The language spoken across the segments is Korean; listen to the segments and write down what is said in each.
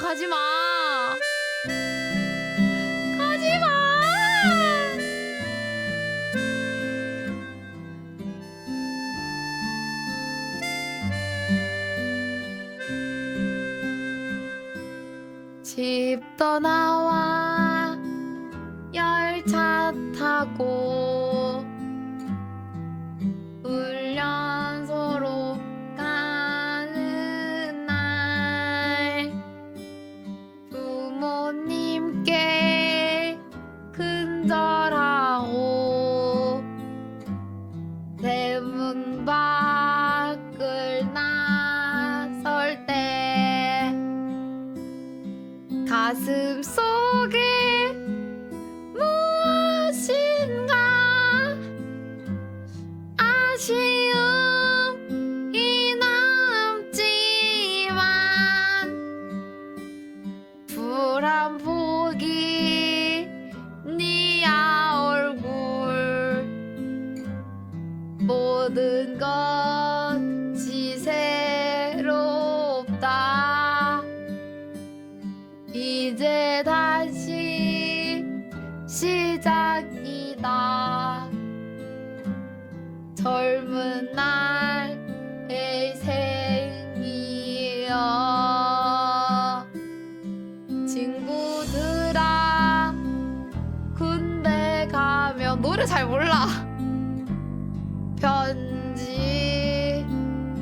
가지 마. 가지 마. 집 떠나와 열차 타고 절하고 대문 밖을 나설 때 가슴 속에 무엇인가 아쉬 시작이다. 젊은 날의 생이여. 친구들아 군대 가면 노래 잘 몰라. 편지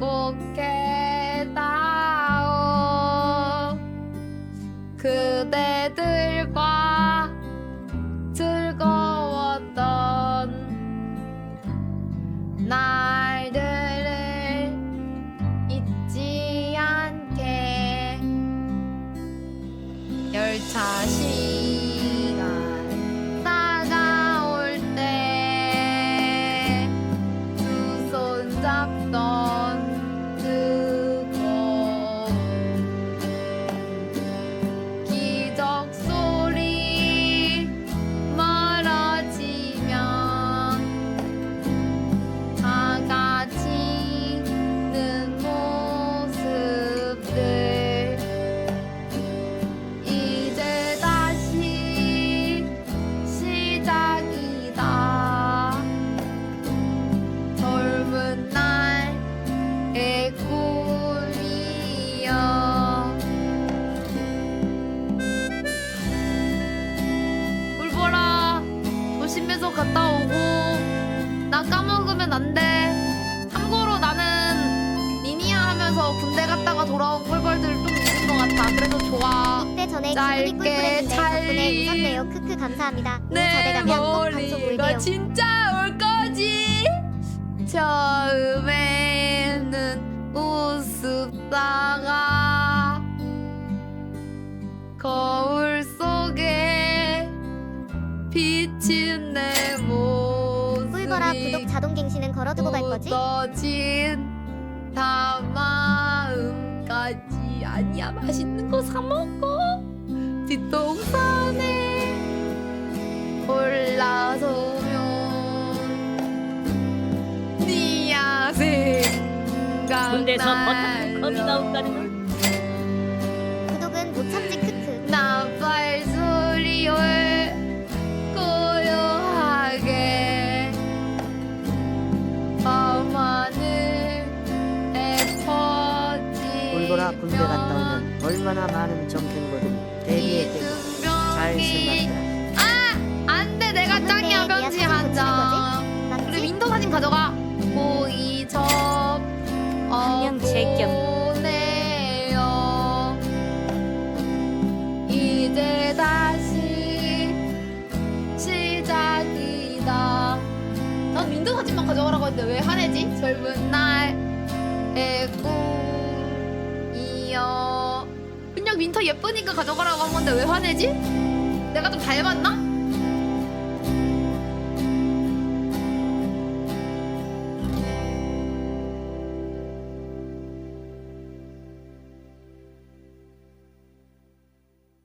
꼭 해다오 그대들과 날 조심해서 갔다 오고 나 까먹으면 안 돼 참고로 나는 리니아 하면서 군대 갔다가 돌아온 꿀벌들 좀 있는 것 같아 그래서 좋아 때 전에 짧게 기분이 꿀꿀했는데 덕분에 찰리. 웃었네요. 크크 감사합니다. 오늘 내 가면 꼭 방송 머리가. 진짜 올 거지 처음에는 우습다가 비친 내 모습이 꿀벌아 구독 자동 갱신은 걸어두고 갈 거지? 굳어진 다 마음까지. 아니야 맛있는 거 사 먹고 뒷동산에 올라서면 니야 생각나요 군대에서 버튼 컵이 나온다는 군대 갔다 오면 얼마나 많은 정ken거들이 대리에 대고 잘 생각해라. 안돼 내가 없는데 짱이야 니가 편지 사진 한 장. 우리 맞지? 윈도 사진 가져가. 보이접 한명 제격. 보내요. 이제 다시 시작이다. 난 윈도 사진만 가져가라고 했는데 왜 화내지? 젊은 날의 꿈 이여. 그냥 윈터 예쁘니까 가져가라고 한 건데 왜 화내지? 내가 좀 닮았나?